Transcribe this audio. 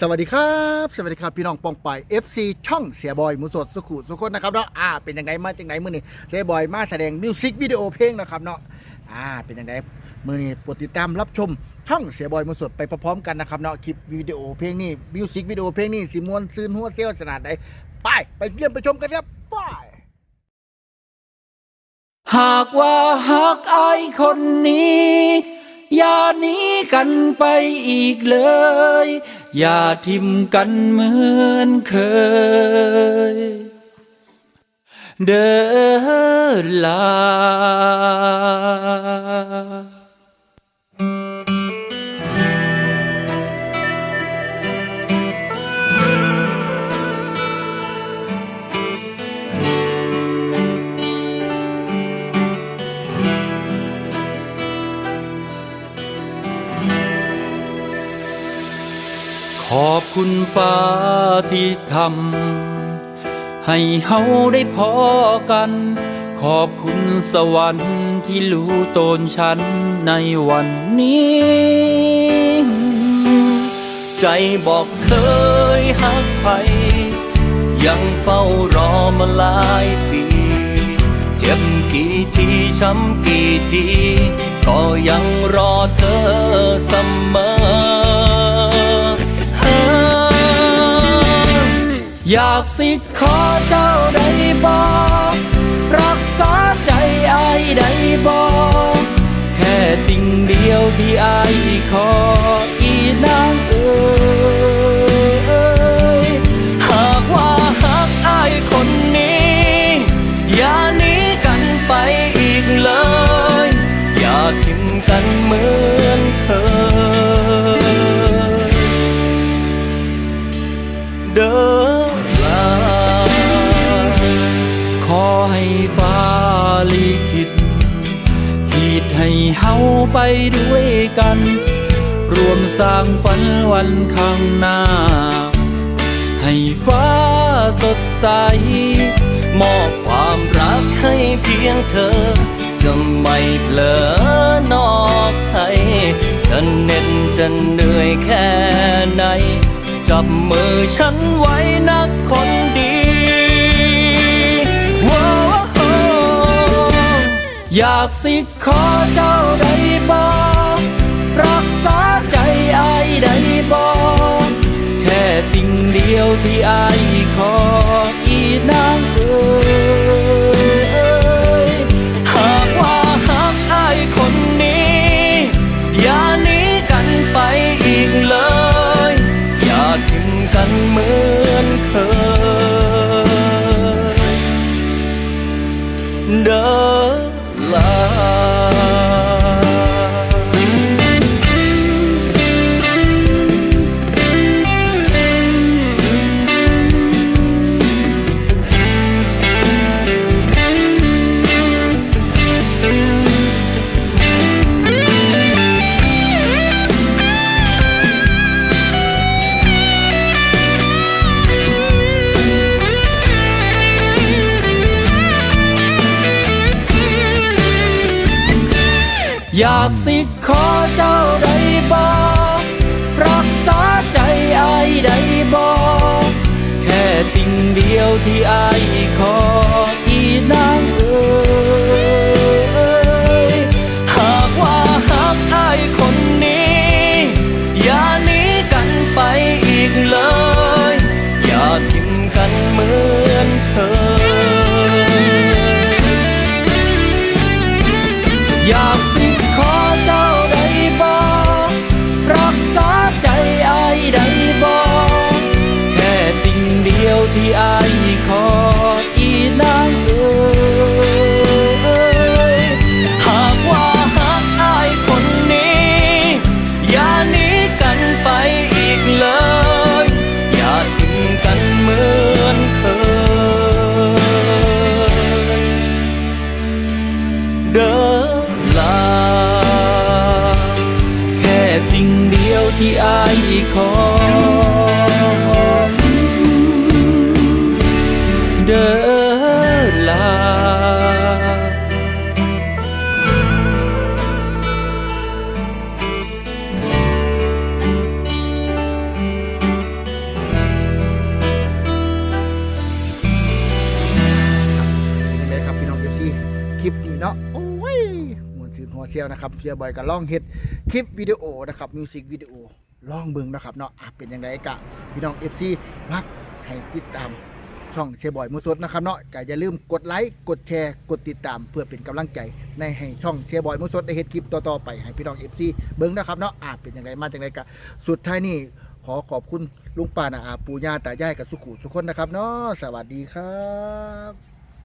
สวัสดีครับ สวัสดีครับ พี่น้องปองไป FC ช่องเสียบอยหมูสดสุขุสุขคนนะครับเนาะอ่าเป็นยังไงมาจากไหนมือนี้เสียบอยมาแสดงมิวสิกวิดีโอเพลงนะครับเนาะอ่าเป็นยังไงมือนี้โปรดติดตามรับชมช่องเสียบอยหมูสดไปพร้อมๆกันนะครับเนาะคลิปวิดีโอเพลงนี้มิวสิกวิดีโอเพลงนี้สิมวนซื้นหัวเซี่ยวขนาดไหนไปไปเยี่ยมไปชมกันครับไปหากว่าหักไอคนนี้ อย่าหนีกันไปอีกเลย อย่าทิมกันเหมือนเคย เดินลา ขอบคุณฟ้าที่ทำให้เฮาได้พอกัน ขอบคุณสวรรค์ที่รู้ตนฉันในวันนี้ ใจบอกเคยหักไป ยังเฝ้ารอมาหลายปี เจ็บกี่ทีช้ำกี่ที ก็ยังรอเธอเสมอ อยากสิขอเจ้าได้บอกรักษาใจอายได้บอกแค่สิ่งเดียวที่อายขอ ฟ้าลิขิต ขีดให้เฮาไปด้วยกัน รวมสร้างฝันวันข้างหน้า ให้ฟ้าสดใส มอบความรักให้เพียงเธอ จะไม่เผลอนอกใจจะเหน็ดจะเหนื่อยแค่ไหน จับมือฉันไว้นักคนดี อยากสิขอเจ้าได้บอกรักษาใจอายได้บอกแค่สิ่งเดียวที่อายขอ อยากสิขอเจ้าได้บอรักษาใจอายได้บอแค่สิ่งเดียวที่อายขอ ของเดินลาคลิปนี้เนาะโอ้ยมวนสืบหัวเซียวนะครับเชียร์บอยกับล่องเฮ็ดคลิปวิดีโอนะครับมิวสิกวิดีโอ ลองเบิ่งนะครับเนาะอะเป็นยังไงกะพี่น้อง FC มักให้ติดตามช่องเสียบอยมูสดนะครับเนาะก็อย่าลืมกดไลค์กดแชร์กดติดตามเพื่อเป็นกำลังใจ ในให้ช่องเสียบอยมูสดได้เฮ็ดคลิปต่อๆไปให้พี่น้อง FC เบิ่งนะครับเนาะอะเป็นยังไงมาจังไดกะสุดท้ายนี่ขอขอบคุณลุงป้านาอาปูย่าตายายกับสุขุทุกคนนะครับเนาะสวัสดีครับ